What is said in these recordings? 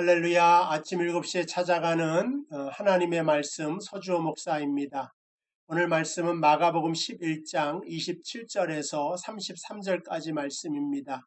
할렐루야 아침 7시에 찾아가는 어, 하나님의 말씀 서주호 목사입니다. 오늘 말씀은 마가복음 11장 27절에서 33절까지 말씀입니다.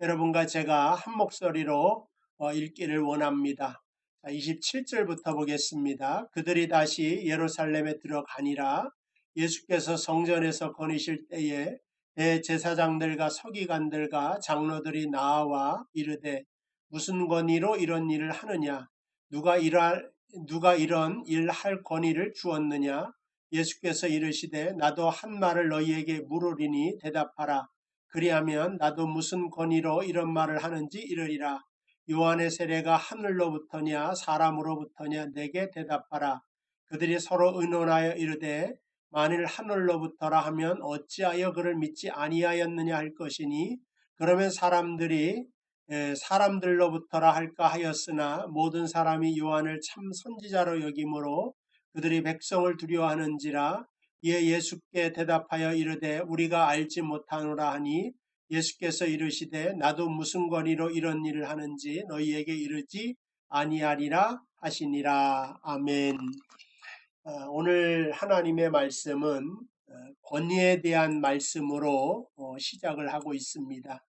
여러분과 제가 한 목소리로 어, 읽기를 원합니다. 27절부터 보겠습니다. 그들이 다시 예루살렘에 들어가니라 예수께서 성전에서 거니실 때에 대제사장들과 서기관들과 장로들이 나와 이르되 무슨 권위로 이런 일을 하느냐? 누가 일할 누가 이런 일 할 권위를 주었느냐? 예수께서 이르시되 나도 한 말을 너희에게 물으리니 대답하라. 그리하면 나도 무슨 권위로 이런 말을 하는지 이르리라. 요한의 세례가 하늘로부터냐 사람으로부터냐 내게 대답하라. 그들이 서로 의논하여 이르되 만일 하늘로부터라 하면 어찌하여 그를 믿지 아니하였느냐 할 것이니 그러면 사람들이 사람들로부터라 할까 하였으나 모든 사람이 요한을 참 선지자로 여김으로 그들이 백성을 두려워하는지라 이에 예수께 대답하여 이르되 우리가 알지 못하노라 하니 예수께서 이르시되 나도 무슨 권위로 이런 일을 하는지 너희에게 이르지 아니하리라 하시니라 아멘. 어, 오늘 하나님의 말씀은 어, 권위에 대한 말씀으로 어, 시작을 하고 있습니다.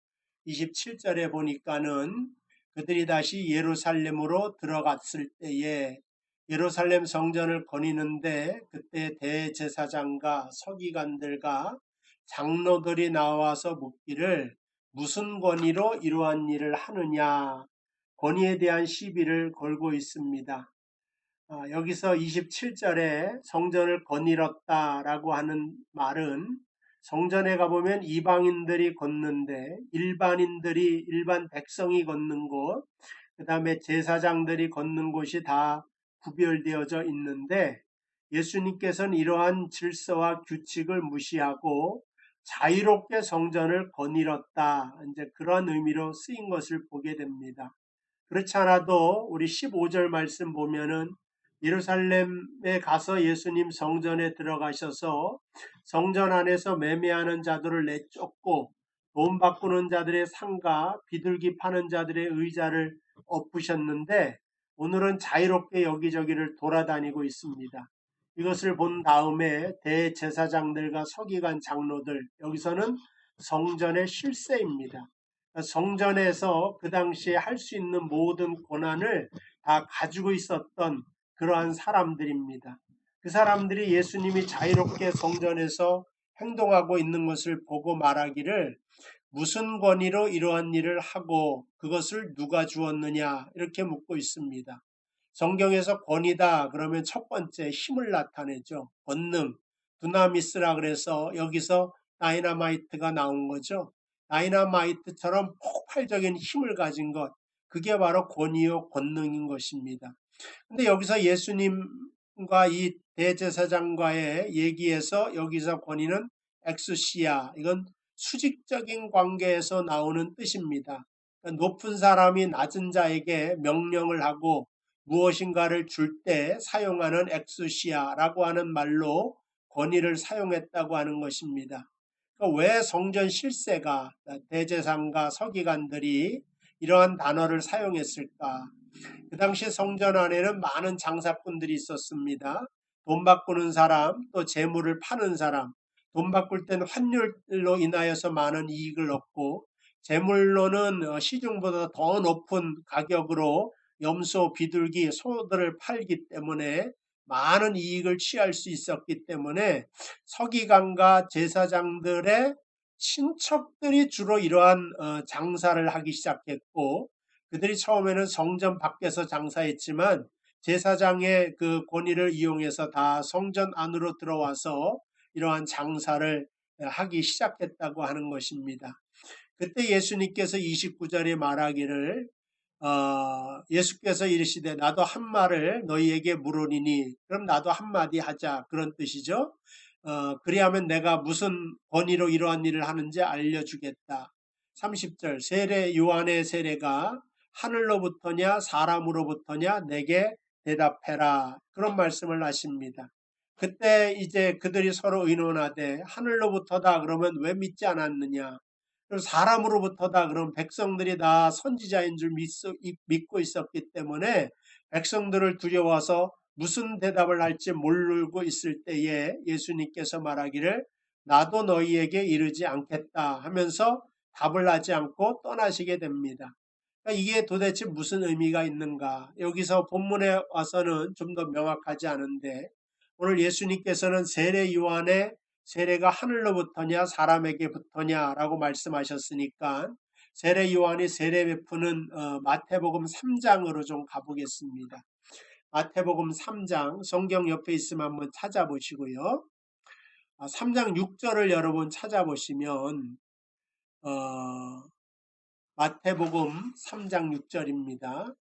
27절에 보니까는 그들이 다시 예루살렘으로 들어갔을 때에 예루살렘 성전을 거니는데 그때 대제사장과 서기관들과 장로들이 나와서 묻기를 무슨 권위로 이러한 일을 하느냐 권위에 대한 시비를 걸고 있습니다. 아, 여기서 27절에 성전을 거닐었다라고 하는 말은 성전에 가보면 이방인들이 걷는데 일반인들이 일반 백성이 걷는 곳, 그 다음에 제사장들이 걷는 곳이 다 구별되어져 있는데 예수님께서는 이러한 질서와 규칙을 무시하고 자유롭게 성전을 거닐었다. 이제 그런 의미로 쓰인 것을 보게 됩니다. 그렇지 않아도 우리 15절 말씀 보면은 예루살렘에 가서 예수님 성전에 들어가셔서 성전 안에서 매매하는 자들을 내쫓고 돈 바꾸는 자들의 상가, 비둘기 파는 자들의 의자를 엎으셨는데 오늘은 자유롭게 여기저기를 돌아다니고 있습니다. 이것을 본 다음에 대제사장들과 서기관 장로들, 여기서는 성전의 실세입니다. 성전에서 그 당시에 할 수 있는 모든 권한을 다 가지고 있었던 그러한 사람들입니다. 그 사람들이 예수님이 자유롭게 성전에서 행동하고 있는 것을 보고 말하기를 무슨 권위로 이러한 일을 하고 그것을 누가 주었느냐 이렇게 묻고 있습니다. 성경에서 권위다 그러면 첫 번째 힘을 나타내죠. 권능, 두나미스라 그래서 여기서 다이나마이트가 나온 거죠. 다이나마이트처럼 폭발적인 힘을 가진 것, 그게 바로 권위요 권능인 것입니다. 근데 여기서 예수님과 이 대제사장과의 얘기에서 여기서 권위는 엑수시아 이건 수직적인 관계에서 나오는 뜻입니다. 그러니까 높은 사람이 낮은 자에게 명령을 하고 무엇인가를 줄 때 사용하는 엑수시아라고 하는 말로 권위를 사용했다고 하는 것입니다. 그러니까 왜 성전 실세가 대제상과 서기관들이 이러한 단어를 사용했을까? 그 당시 성전 안에는 많은 장사꾼들이 있었습니다. 돈 바꾸는 사람, 또 재물을 파는 사람, 돈 바꿀 땐 환율로 인하여서 많은 이익을 얻고 재물로는 어, 시중보다 더 높은 가격으로 염소, 비둘기, 소들을 팔기 때문에 많은 이익을 취할 수 있었기 때문에 서기관과 제사장들의 친척들이 주로 이러한 어, 장사를 하기 시작했고 그들이 처음에는 성전 밖에서 장사했지만 제사장의 그 권위를 이용해서 다 성전 안으로 들어와서 이러한 장사를 하기 시작했다고 하는 것입니다. 그때 예수님께서 29절에 말하기를 어, 예수께서 이르시되 나도 한 말을 너희에게 물으리니 그럼 나도 한마디 하자 그런 뜻이죠. 어, 그리하면 내가 무슨 권위로 이러한 일을 하는지 알려주겠다. 30절 세례 요한의 세례가 하늘로부터냐 사람으로부터냐 내게 대답해라. 그런 말씀을 하십니다. 그때 이제 그들이 서로 의논하되 하늘로부터다 그러면 왜 믿지 않았느냐? 그리고 사람으로부터다 그런 백성들이 다 선지자인 줄 믿고 있었기 때문에 백성들을 두려워서 무슨 대답을 할지 모르고 있을 때에 예수님께서 말하기를 나도 너희에게 이르지 않겠다 하면서 답을 하지 않고 떠나시게 됩니다. 그러니까 이게 도대체 무슨 의미가 있는가? 여기서 본문에 와서는 좀 더 명확하지 않은데 오늘 예수님께서는 세례 요한의 세례가 하늘로부터냐 사람에게 부터냐라고 말씀하셨으니까 세례 요한이 세례 베푸는 어, 마태복음 3장으로 좀 가보겠습니다. 마태복음 3장 성경 옆에 있으면 한번 찾아보시고요. 3장 아, 6절을 여러분 찾아보시면 어, 마태복음 3장 6절입니다.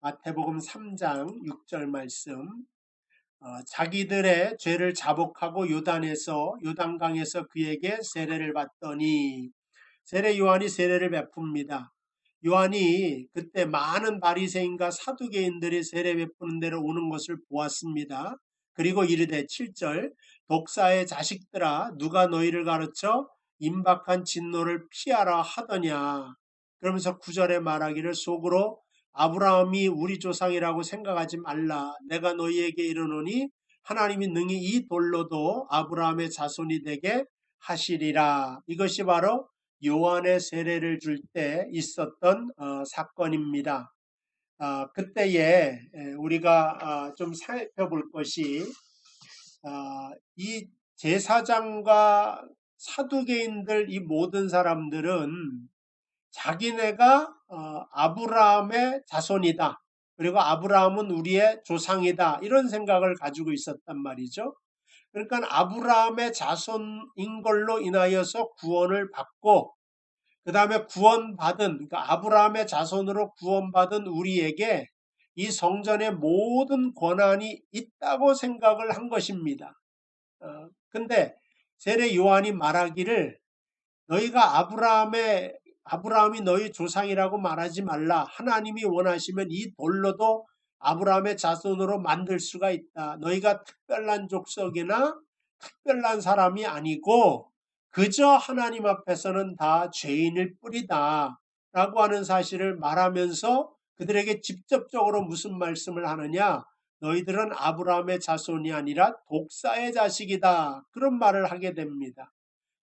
마태복음 3장 6절 말씀 어, 자기들의 죄를 자복하고 요단에서 요단강에서 그에게 세례를 받더니 세례 요한이 세례를 베풉니다. 요한이 그때 많은 바리새인과 사두개인들이 세례 베푸는 데로 오는 것을 보았습니다. 그리고 이르되 7절 독사의 자식들아 누가 너희를 가르쳐 임박한 진노를 피하라 하더냐 그러면서 9절에 말하기를 속으로 아브라함이 우리 조상이라고 생각하지 말라. 내가 너희에게 이르노니 하나님이 능히 이 돌로도 아브라함의 자손이 되게 하시리라. 이것이 바로 요한의 세례를 줄 때 있었던 어, 사건입니다. 어, 그때에 우리가 어, 좀 살펴볼 것이 어, 이 제사장과 사두개인들 이 모든 사람들은 자기네가 어, 아브라함의 자손이다. 그리고 아브라함은 우리의 조상이다. 이런 생각을 가지고 있었단 말이죠. 그러니까 아브라함의 자손인 걸로 인하여서 구원을 받고 그 다음에 구원받은 그러니까 아브라함의 자손으로 구원받은 우리에게 이 성전의 모든 권한이 있다고 생각을 한 것입니다. 어, 근데 세례 요한이 말하기를 너희가 아브라함의 아브라함이 너희 조상이라고 말하지 말라. 하나님이 원하시면 이 돌로도 아브라함의 자손으로 만들 수가 있다. 너희가 특별한 족속이나 특별한 사람이 아니고 그저 하나님 앞에서는 다 죄인일 뿐이다. 라고 하는 사실을 말하면서 그들에게 직접적으로 무슨 말씀을 하느냐? 너희들은 아브라함의 자손이 아니라 독사의 자식이다. 그런 말을 하게 됩니다.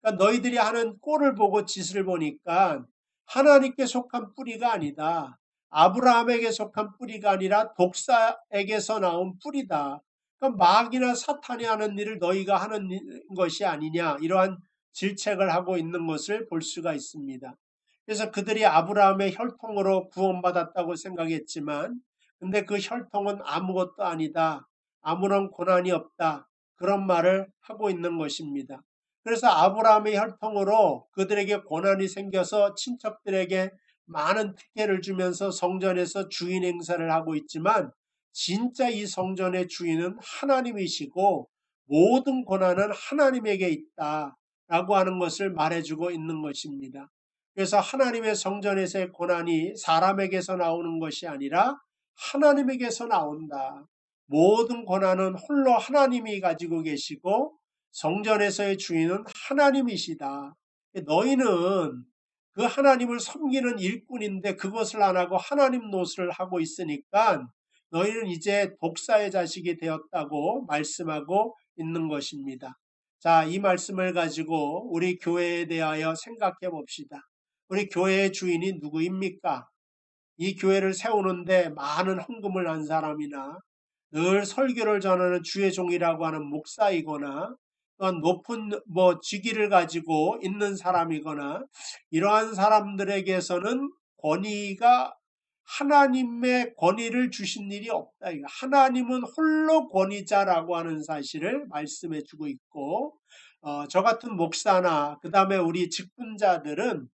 그러니까 너희들이 하는 꼴을 보고 짓을 보니까 하나님께 속한 뿌리가 아니다. 아브라함에게 속한 뿌리가 아니라 독사에게서 나온 뿌리다. 그러니까 마귀나 사탄이 하는 일을 너희가 하는 것이 아니냐 이러한 질책을 하고 있는 것을 볼 수가 있습니다. 그래서 그들이 아브라함의 혈통으로 구원받았다고 생각했지만 근데 그 혈통은 아무것도 아니다. 아무런 고난이 없다. 그런 말을 하고 있는 것입니다. 그래서 아브라함의 혈통으로 그들에게 고난이 생겨서 친척들에게 많은 특혜를 주면서 성전에서 주인 행사를 하고 있지만 진짜 이 성전의 주인은 하나님이시고 모든 고난은 하나님에게 있다. 라고 하는 것을 말해주고 있는 것입니다. 그래서 하나님의 성전에서의 고난이 사람에게서 나오는 것이 아니라 하나님에게서 나온다. 모든 고난은 홀로 하나님이 가지고 계시고 성전에서의 주인은 하나님이시다. 너희는 그 하나님을 섬기는 일꾼인데 그것을 안 하고 하나님 노릇을 하고 있으니까 너희는 이제 독사의 자식이 되었다고 말씀하고 있는 것입니다. 자, 이 말씀을 가지고 우리 교회에 대하여 생각해 봅시다. 우리 교회의 주인이 누구입니까? 이 교회를 세우는데 많은 헌금을 한 사람이나 늘 설교를 전하는 주의 종이라고 하는 목사이거나 높은 뭐 직위를 가지고 있는 사람이거나 이러한 사람들에게서는 권위가 하나님의 권위를 주신 일이 없다. 하나님은 홀로 권위자라고 하는 사실을 말씀해 주고 있고 어, 저 같은 목사나 그 다음에 우리 직분자들은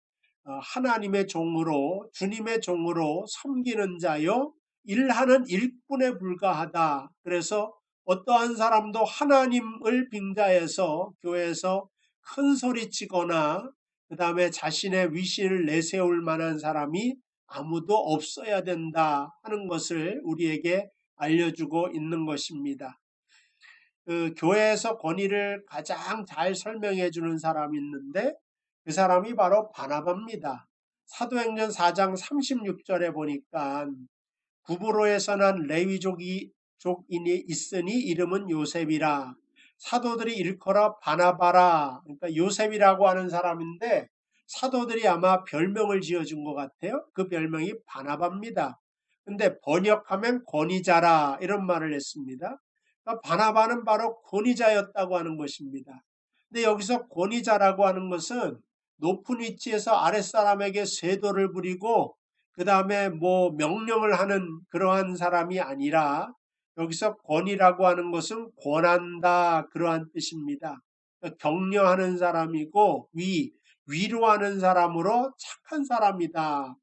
어, 하나님의 종으로 주님의 종으로 섬기는 자요 일하는 일꾼에 불과하다. 그래서 어떠한 사람도 하나님을 빙자해서 교회에서 큰 소리 치거나 그 다음에 자신의 위신을 내세울 만한 사람이 아무도 없어야 된다 하는 것을 우리에게 알려주고 있는 것입니다. 그 교회에서 권위를 가장 잘 설명해 주는 사람이 있는데 그 사람이 바로 바나바입니다. 사도행전 4장 36절에 보니까 구브로에서 난 레위족이 족인이 있으니 이름은 요셉이라 사도들이 일컬어 바나바라 그러니까 요셉이라고 하는 사람인데 사도들이 아마 별명을 지어준 것 같아요. 그 별명이 바나바입니다. 근데 번역하면 권위자라 이런 말을 했습니다. 그러니까 바나바는 바로 권위자였다고 하는 것입니다. 근데 여기서 권위자라고 하는 것은 높은 위치에서 아랫사람에게 쇄도를 부리고 그 다음에 뭐 명령을 하는 그러한 사람이 아니라 여기서 권위라고 하는 것은 권한다 그러한 뜻입니다. 그러니까 격려하는 사람이고 위 위로하는 사람으로 착한 사람이다.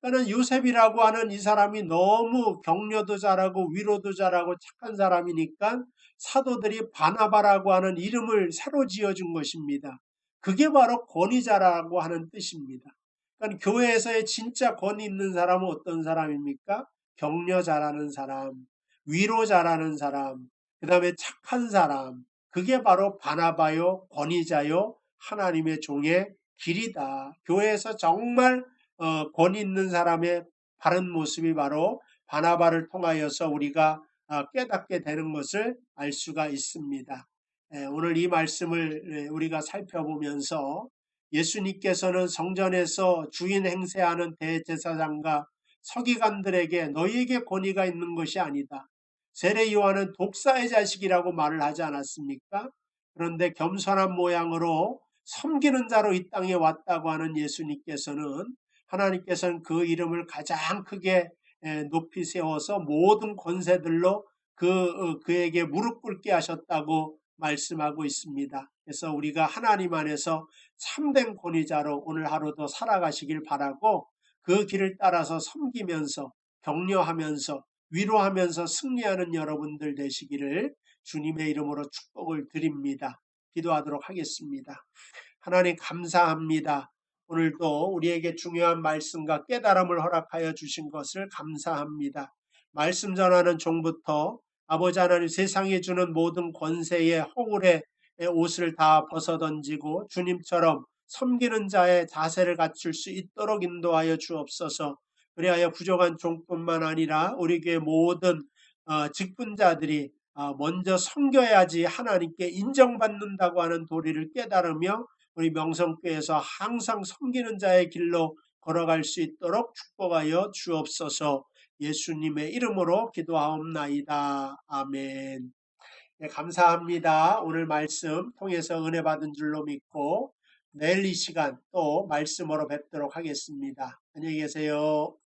그러니까 요셉이라고 하는 이 사람이 너무 격려도 잘하고 위로도 잘하고 착한 사람이니까 사도들이 바나바라고 하는 이름을 새로 지어준 것입니다. 그게 바로 권위자라고 하는 뜻입니다. 그러니까 교회에서의 진짜 권위 있는 사람은 어떤 사람입니까? 격려 잘하는 사람, 위로 잘하는 사람, 그 다음에 착한 사람. 그게 바로 바나바요, 권위자요, 하나님의 종의 길이다. 교회에서 정말 어, 권위 있는 사람의 바른 모습이 바로 바나바를 통하여서 우리가 어, 깨닫게 되는 것을 알 수가 있습니다. 예, 오늘 이 말씀을 예, 우리가 살펴보면서 예수님께서는 성전에서 주인 행세하는 대제사장과 서기관들에게 너희에게 권위가 있는 것이 아니다. 세례 요한은 독사의 자식이라고 말을 하지 않았습니까? 그런데 겸손한 모양으로 섬기는 자로 이 땅에 왔다고 하는 예수님께서는 하나님께서는 그 이름을 가장 크게 높이 세워서 모든 권세들로 그 어, 그에게 무릎 꿇게 하셨다고 말씀하고 있습니다. 그래서 우리가 하나님 안에서 참된 권위자로 오늘 하루도 살아가시길 바라고 그 길을 따라서 섬기면서 격려하면서 위로하면서 승리하는 여러분들 되시기를 주님의 이름으로 축복을 드립니다. 기도하도록 하겠습니다. 하나님 감사합니다. 오늘도 우리에게 중요한 말씀과 깨달음을 허락하여 주신 것을 감사합니다. 말씀 전하는 종부터 아버지 하나님 세상에 주는 모든 권세의 허울의 옷을 다 벗어 던지고 주님처럼 섬기는 자의 자세를 갖출 수 있도록 인도하여 주옵소서. 그리하여 부족한 종뿐만 아니라 우리 교회 모든 어, 직분자들이 어, 먼저 섬겨야지 하나님께 인정받는다고 하는 도리를 깨달으며 우리 명성교회에서 항상 섬기는 자의 길로 걸어갈 수 있도록 축복하여 주옵소서 예수님의 이름으로 기도하옵나이다. 아멘. 네, 감사합니다. 오늘 말씀 통해서 은혜 받은 줄로 믿고 내일 이 시간 또 말씀으로 뵙도록 하겠습니다. 안녕히 계세요.